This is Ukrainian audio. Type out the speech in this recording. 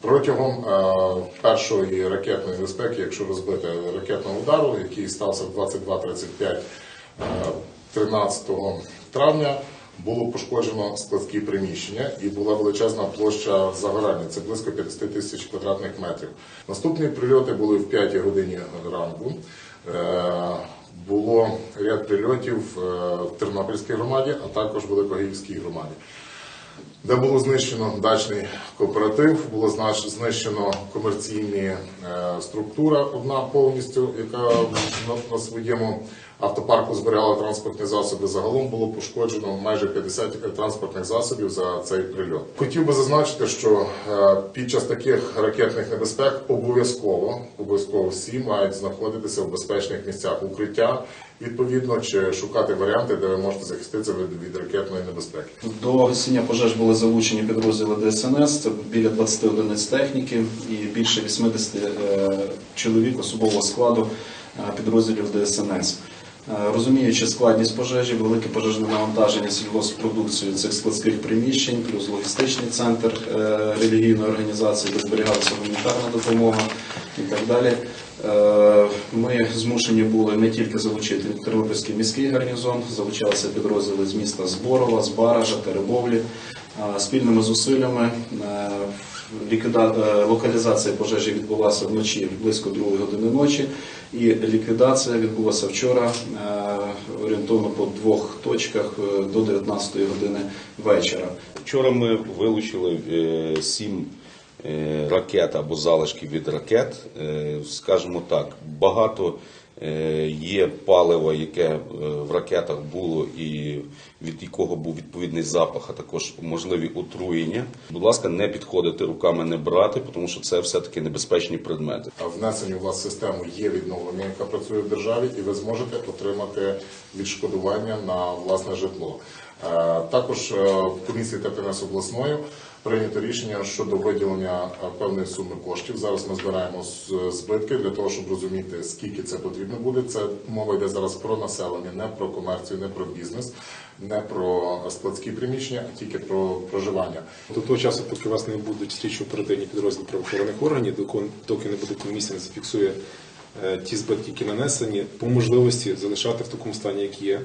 Протягом е, першої ракетної безпеки, якщо розбити ракетного удару, який стався в 22.35 е, 13 травня, було пошкоджено складські приміщення і була величезна площа загорання. Це близько 50 тисяч квадратних метрів. Наступні прильоти були в 5 годині ранку. Е, Було ряд прильотів е, в Тернопільській громаді, а також в Великогірській громаді де було знищено дачний кооператив, було знищено комерційні е, структура, одна повністю, яка на, на своєму автопарку зберігала транспортні засоби. Загалом було пошкоджено майже 50 транспортних засобів за цей прильот. Хотів би зазначити, що е, під час таких ракетних небезпек обов'язково обов'язково всі мають знаходитися в безпечних місцях укриття, відповідно, чи шукати варіанти, де ви можете захиститися від, від ракетної небезпеки. До гасіння пожеж були залучені підрозділи ДСНС, це біля 20 одиниць техніки і більше 80 е, чоловік особового складу е, підрозділів ДСНС. Е, Розуміючи складність пожежі, велике пожежне навантаження сільгоспродукції цих складських приміщень, плюс логістичний центр релігійної організації, де зберігалася гуманітарна допомога і так далі. Е, Ми змушені були не тільки залучити Тернопільський міський гарнізон, залучалися підрозділи з міста Зборова, з Баража, Теребовлі. Е, Спільними зусиллями е, локалізація пожежі відбулася вночі близько 2 години ночі, і ліквідація відбулася вчора орієнтовно по двох точках до 19 години вечора. Вчора ми вилучили сім ракет або залишків від ракет. Е, Скажімо так, багато е, є палива, яке е, в ракетах було і від якого був відповідний запах, а також можливі отруєння. Будь ласка, не підходити руками, не брати, тому що це все-таки небезпечні предмети. А внесені у вас систему є відновлення, яка працює в державі, і ви зможете отримати відшкодування на власне житло. Е, Також е, в комісії ТПНС обласною прийнято рішення щодо виділення е, певної суми коштів. Зараз ми збираємо збитки для того, щоб розуміти, скільки це потрібно буде. Це мова йде зараз про населення, не про комерцію, не про бізнес, не про складські приміщення, а тільки про проживання. До того часу, поки вас не будуть слідчо оперативні підрозділи правоохоронних органів, доки- не буде комісія, не зафіксує ті збитки, які нанесені, по можливості залишати в такому стані, як є,